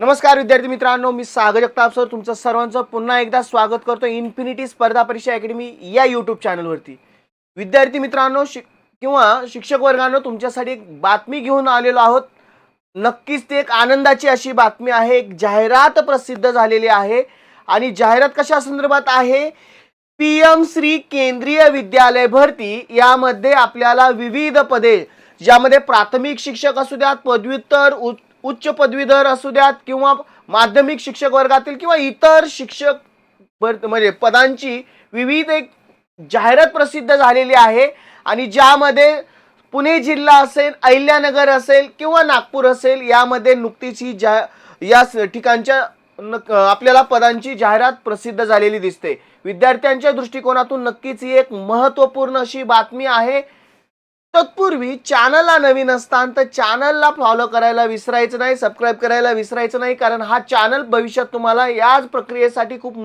नमस्कार विद्यार्थी मित्रांनो मी सागर जगताप सर. तुमचं सर्वांचं पुन्हा एकदा स्वागत करतो इन्फिनिटी स्पर्धा परीक्षा अकॅडमी या यूट्यूब चॅनलवरती विद्यार्थी मित्रांनो शिक किंवा शिक्षक वर्गानं तुमच्यासाठी एक बातमी घेऊन आलेलो आहोत. नक्कीच ती एक आनंदाची अशी बातमी आहे. एक जाहिरात प्रसिद्ध झालेली आहे. आणि जाहिरात कशा संदर्भात आहे? पी एम श्री केंद्रीय विद्यालय भरती. यामध्ये आपल्याला विविध पदे ज्यामध्ये प्राथमिक शिक्षक असू द्यात पदव्युत्तर उ- उच्च पदवीधर असू द्यात किंवा माध्यमिक शिक्षक वर्गातील किंवा इतर शिक्षक म्हणजे पदांची विविध एक जाहिरात प्रसिद्ध झालेली आहे. आणि ज्यामध्ये पुणे जिल्हा असेल अहिल्यानगर असेल किंवा नागपूर असेल यामध्ये नुकतीच ही जा या स- ठिकाणच्या आपल्याला पदांची जाहिरात प्रसिद्ध झालेली दिसते. विद्यार्थ्यांच्या दृष्टिकोनातून नक्कीच ही एक महत्त्वपूर्ण अशी बातमी आहे. तत्पूर्वी चॅनलला नवीन असतान तर चॅनलला फॉलो करायला विसरायचं नाही सबस्क्राईब करायला विसरायचं नाही कारण हा चॅनल भविष्यात तुम्हाला याच प्रक्रियेसाठी खूप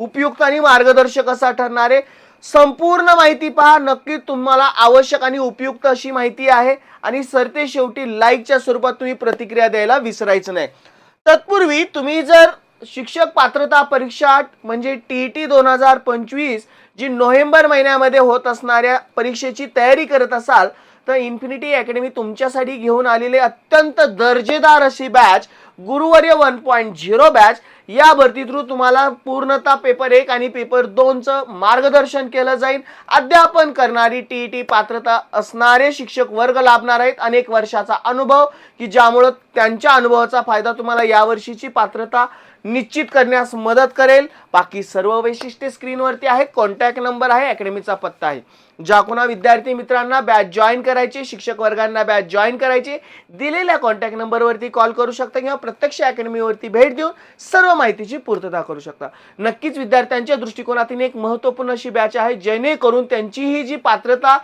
उपयुक्त आणि मार्गदर्शक असा ठरणार आहे. संपूर्ण माहिती पहा नक्की तुम्हाला आवश्यक आणि उपयुक्त अशी माहिती आहे. आणि सरते शेवटी लाईकच्या स्वरूपात तुम्ही प्रतिक्रिया द्यायला विसरायचं नाही. तत्पूर्वी तुम्ही जर शिक्षक पात्रता परीक्षा म्हणजे टी ई टी दोन हजार पंचवीस जी नोव्हेंबर महिन्यामध्ये होत असणाऱ्या परीक्षेची तयारी करत असाल तर इन्फिनिटी अकॅडमी तुमच्यासाठी घेऊन आलेले अत्यंत दर्जेदार अशी बॅच गुरुवर्य वन पॉईंट झिरो बॅच. या भरती थ्रू तुम्हाला पूर्णतः पेपर एक आणि पेपर दोनचं मार्गदर्शन केलं जाईल. अध्यापन करणारी टी टी पात्रता असणारे शिक्षक वर्ग लाभणार आहेत. अनेक वर्षाचा अनुभव की ज्यामुळं त्यांच्या अनुभवाचा फायदा तुम्हाला यावर्षीची पात्रता निश्चित करण्यास मदत करेल. बाकी सर्व वैशिष्ट्ये स्क्रीनवरती आहेत. कॉन्टॅक्ट नंबर आहे. अकॅडमीचा पत्ता आहे. ज्या कोणा विद्यार्थी मित्रांना बॅच जॉईन करायचे शिक्षक वर्गांना बॅच जॉईन करायचे दिलेल्या कॉन्टॅक्ट नंबरवरती कॉल करू शकता किंवा प्रत्यक्ष अकॅडमीवरती भेट देऊन सर्व माहितीची पूर्तता करू शकता. नक्कीच विद्यार्थ्यांच्या दृष्टिकोनातून एक महत्त्वपूर्ण अशी बॅच आहे जेणेकरून त्यांची ही जी पात्रता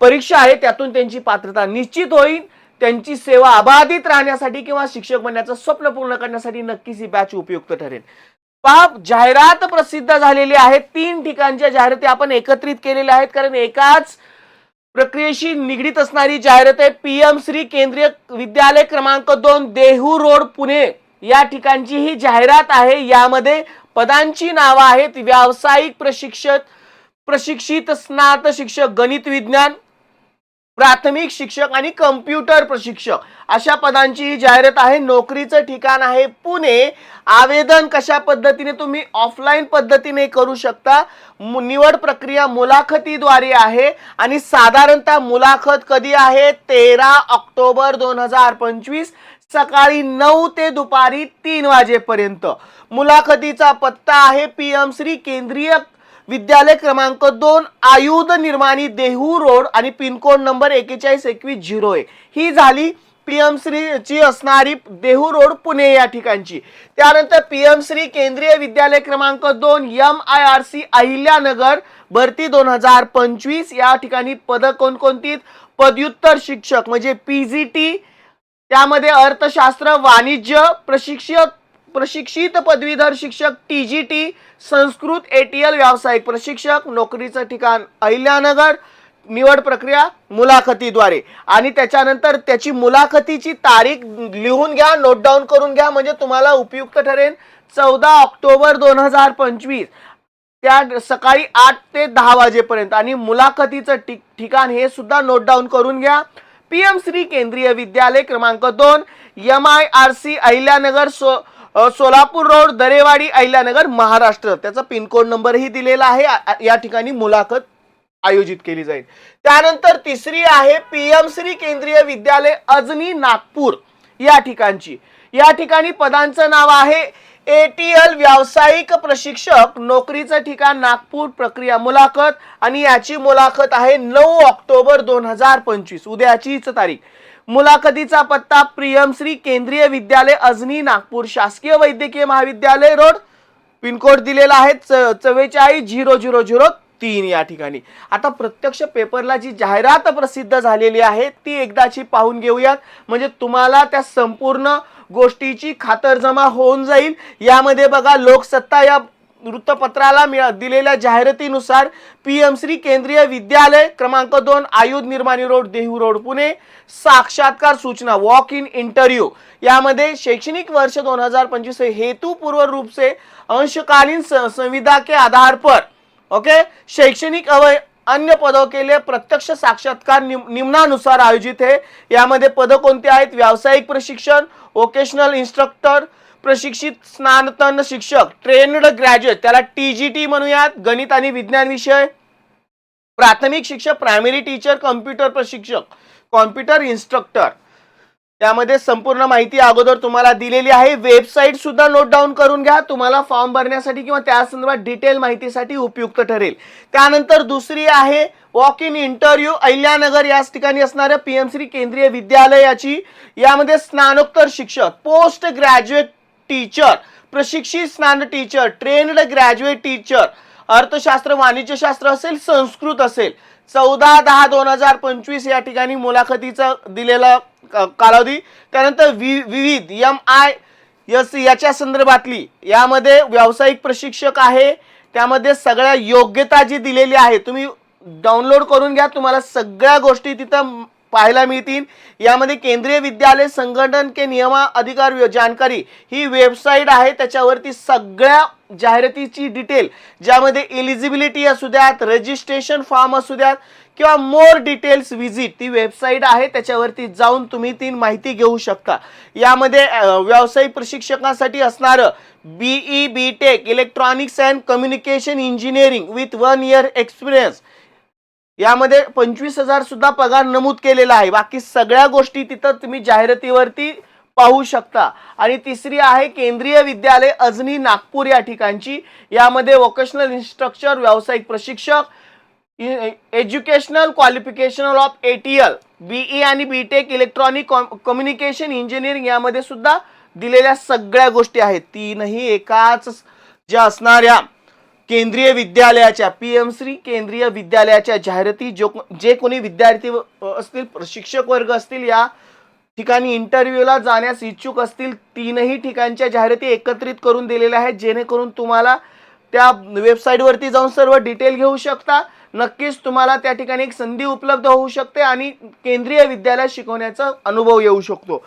परीक्षा आहे त्यातून त्यांची पात्रता निश्चित होईल. त्यांची सेवा अबाधित राहण्यासाठी किंवा शिक्षक बनण्याचं स्वप्न पूर्ण करण्यासाठी नक्कीच ही बॅच उपयुक्त ठरेल. पहा जाहिरात प्रसिद्ध झालेली आहे तीन ठिकाणच्या जाहिराती आपण एकत्रित केलेल्या आहेत. कारण एकाच प्रक्रियेशी निगडीत असणारी जाहिरात आहे. पी एम श्री केंद्रीय विद्यालय क्रमांक दोन देहू रोड पुणे. या ठिकाणची ही जाहिरात आहे. यामध्ये पदांची नावं आहेत. व्यावसायिक प्रशिक्षक प्रशिक्षित स्नात शिक्षक गणित विज्ञान प्राथमिक शिक्षक आणि कम्प्युटर प्रशिक्षक. अशा पदांची ही जाहिरात आहे. नोकरीचं ठिकाण आहे पुणे. आवेदन कशा पद्धतीने तुम्ही ऑफलाईन पद्धतीने करू शकता? मु- निवड प्रक्रिया मुलाखतीद्वारे आहे. आणि साधारणतः मुलाखत कधी आहे? तेरा ऑक्टोबर दोन हजार पंचवीस सकाळी नऊ ते दुपारी तीन वाजेपर्यंत. मुलाखतीचा पत्ता आहे पी एम श्री केंद्रीय विद्यालय क्रमांक दोन आयुध निर्माणी देहू रोड आणि पिनकोड नंबर एकेचाळीस एकवीस झिरो एक. ही झाली पी एम श्रीची असणारी देहू रोड पुणे या ठिकाणची. त्यानंतर पी एम श्री केंद्रीय विद्यालय क्रमांक दोन M I R C Ahilyanagar भरती दोन हजार पंचवीस. या ठिकाणी पद कोणकोणती पदव्युत्तर शिक्षक म्हणजे पी जी टी त्यामध्ये अर्थशास्त्र वाणिज्य प्रशिक्षक प्रशिक्षित पदवीधर शिक्षक T G T Sanskrit ATL व्यावसायिक प्रशिक्षक नोकरीचं ठिकाण अहिल्यानगर निवड प्रक्रिया मुलाखतीद्वारे. आणि त्याच्यानंतर त्याची मुलाखतीची तारीख लिहून घ्या नोट डाऊन करून घ्या म्हणजे तुम्हाला उपयुक्त ठरेल चौदा ऑक्टोबर दोन हजार पंचवीस. त्या सकाळी आठ ते दहा वाजेपर्यंत. आणि मुलाखतीचं ठिकाण हे सुद्धा नोट डाऊन करून घ्या. पी एम श्री केंद्रीय विद्यालय क्रमांक दोन M I R C Ahilyanagar so Solapur road Darewadi Ahilyanagar Maharashtra. त्याचा पिनकोड नंबरही दिलेला आहे. या ठिकाणी मुलाखत आयोजित केली जाईल. त्यानंतर तिसरी आहे पी एम श्री केंद्रीय विद्यालय अजनी नागपूर. या ठिकाणची. या ठिकाणी पदांचं नाव आहे एटीएल व्यावसायिक प्रशिक्षक. नोकरीचं ठिकाण नागपूर. प्रक्रिया मुलाखत. आणि याची मुलाखत आहे नऊ ऑक्टोबर दोन हजार पंचवीस. उद्याचीच तारीख. मुलाखतीचा पत्ता प्रियमश्री केंद्रीय विद्यालय अजनी नागपूर शासकीय वैद्यकीय महाविद्यालय रोड. पिनकोड दिलेला आहे च चव्वेचाळीस झिरो झिरो झिरो तीन या ठिकाणी. आता प्रत्यक्ष पेपरला जी जाहिरात प्रसिद्ध झालेली आहे ती एकदाची पाहून घेऊयात. म्हणजे तुम्हाला त्या संपूर्ण गोष्टीची खातरजमा होऊन जाईल. यामध्ये बघा लोकसत्ता या वृत्तपत्राला मिळ दिलेल्या जाहिरातीनुसार पी एम श्री केंद्रीय विद्यालय क्रमांक दोन आयुध निर्माणी रोड देहू रोड पुणे. साक्षात्कार सूचना वॉक इन इंटरव्यू यामध्ये शैक्षणिक वर्ष दोन हजार पंचवीस हेतूपूर्व रूप से अंशकालीन संविधा संविदा के आधार पर. ओके शैक्षणिक अवय अन्य पदों के लिए प्रत्यक्ष साक्षात्कार निम- निम्नानुसार आयोजित है. यामध्ये पद कोणते आहेत? व्यावसायिक प्रशिक्षण वोकेशनल इन्स्ट्रक्टर प्रशिक्षित स्नातन शिक्षक ट्रेनड ग्रॅज्युएट त्याला टी जी टी म्हणूयात गणित आणि विज्ञान विषय. प्राथमिक शिक्षक प्रायमरी टीचर कॉम्प्युटर प्रशिक्षक कॉम्प्युटर इन्स्ट्रक्टर त्यामध्ये संपूर्ण माहिती अगोदर तुम्हाला दिलेली आहे. वेबसाईट सुद्धा नोट डाऊन करून घ्या. तुम्हाला फॉर्म भरण्यासाठी किंवा त्या संदर्भात डिटेल माहितीसाठी उपयुक्त ठरेल. त्यानंतर दुसरी आहे वॉक इन इंटरव्ह्यू अहिल्यानगर याच ठिकाणी असणाऱ्या पीएमसी केंद्रीय विद्यालयाची. यामध्ये स्नानोत्तर शिक्षक पोस्ट ग्रॅज्युएट टीचर प्रशिक्षित स्नान टीचर ट्रेन्ड ग्रॅज्युएट टीचर अर्थशास्त्र वाणिज्यशास्त्र असेल संस्कृत असेल. चौदा दहा दोन हजार पंचवीस या ठिकाणी मुलाखतीचा दिलेला कालावधी. त्यानंतर वि विविध एम आय यस याच्या संदर्भातली यामध्ये व्यावसायिक प्रशिक्षक आहे. त्यामध्ये सगळ्या योग्यता जी दिलेली आहे तुम्ही डाउनलोड करून घ्या. तुम्हाला सगळ्या गोष्टी तिथं पाहायला मिळतील. यामध्ये केंद्रीय विद्यालय संगठन के नियमा अधिकार जानकारी ही वेबसाईट आहे. त्याच्यावरती सगळ्या जाहिरातीची डिटेल ज्यामध्ये एलिजिबिलिटी असू द्यात रजिस्ट्रेशन फॉर्म असू द्यात किंवा मोर डिटेल्स व्हिजिट ती वेबसाईट आहे. त्याच्यावरती जाऊन तुम्ही ती माहिती घेऊ शकता. यामध्ये व्यावसायिक प्रशिक्षकांसाठी असणारं BE B tech electronics and communication engineering with one year experience यामध्ये पंचवीस हजार सुद्धा पगार नमूद केलेला आहे. बाकी सगळ्या गोष्टी तिथं तुम्ही जाहिरातीवरती पाहू शकता. आणि तिसरी आहे केंद्रीय विद्यालय अजनी नागपूर या ठिकाणची. यामध्ये वोकेशनल इन्स्ट्रक्चर व्यावसायिक प्रशिक्षक educational qualification of ATL BE आणि B tech electronic communication engineering यामध्ये सुद्धा दिलेल्या सगळ्या गोष्टी आहेत. तीनही एकाच ज्या असणाऱ्या केंद्रीय विद्यालयाच्या पी एम श्री केंद्रीय विद्यालयाच्या जाहिराती जो जे कोणी विद्यार्थी व- असतील शिक्षक वर्ग असतील या ठिकाणी इंटरव्ह्यूला जाण्यास इच्छुक असतील तीनही ठिकाणच्या जाहिराती एकत्रित करून दिलेल्या आहेत जेणेकरून तुम्हाला त्या वेबसाईटवरती जाऊन सर्व डिटेल घेऊ शकता. नक्कीच तुम्हाला त्या ठिकाणी एक संधी उपलब्ध होऊ शकते आणि केंद्रीय विद्यालयात शिकवण्याचा अनुभव येऊ शकतो.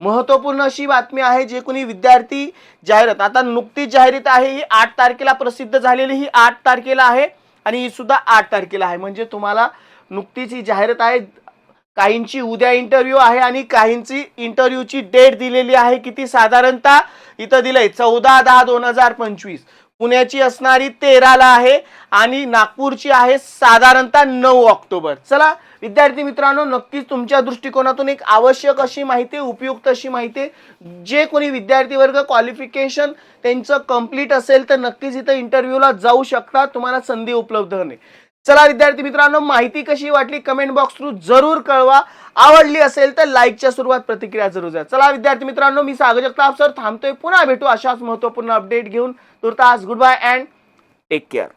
महत्त्वपूर्ण अशी बातमी आहे जे कोणी विद्यार्थी जाहिरात आता नुकतीच जाहिरात आहे ही आठ तारखेला प्रसिद्ध झालेली ही आठ तारखेला आहे आणि ही सुद्धा आठ तारखेला आहे. म्हणजे तुम्हाला नुकतीच ही जाहिरात आहे काहींची उद्या इंटरव्ह्यू आहे आणि काहींची इंटरव्ह्यूची डेट दिलेली आहे किती साधारणतः इथं दिलंय चौदा दहा दोन हजार पंचवीस. पुण्याची असणारी तेराला आहे आणि नागपूरची आहे साधारणतः नऊ ऑक्टोबर. चला विद्यार्थी मित्रांनो नक्कीच तुमच्या दृष्टिकोनातून एक आवश्यक अशी माहिती उपयुक्त अशी माहिती जे कोणी विद्यार्थी वर्ग क्वालिफिकेशन त्यांचं कंप्लीट असेल तर नक्कीच इथं इंटरव्ह्यूला जाऊ शकता तुम्हाला संधी उपलब्ध होणे चला विद्यार्थी मित्रांनो माहिती कशी वाटली कमेंट बॉक्स थ्रू जरूर कळवा. आवडली असेल तर लाईकच्या सुरुवात प्रतिक्रिया जरूर द्या. चला विद्यार्थी मित्रांनो मी सागर जगताप सर थांबतोय. पुन्हा भेटू अशाच महत्त्वपूर्ण अपडेट घेऊन. तुर्तास good bye and take care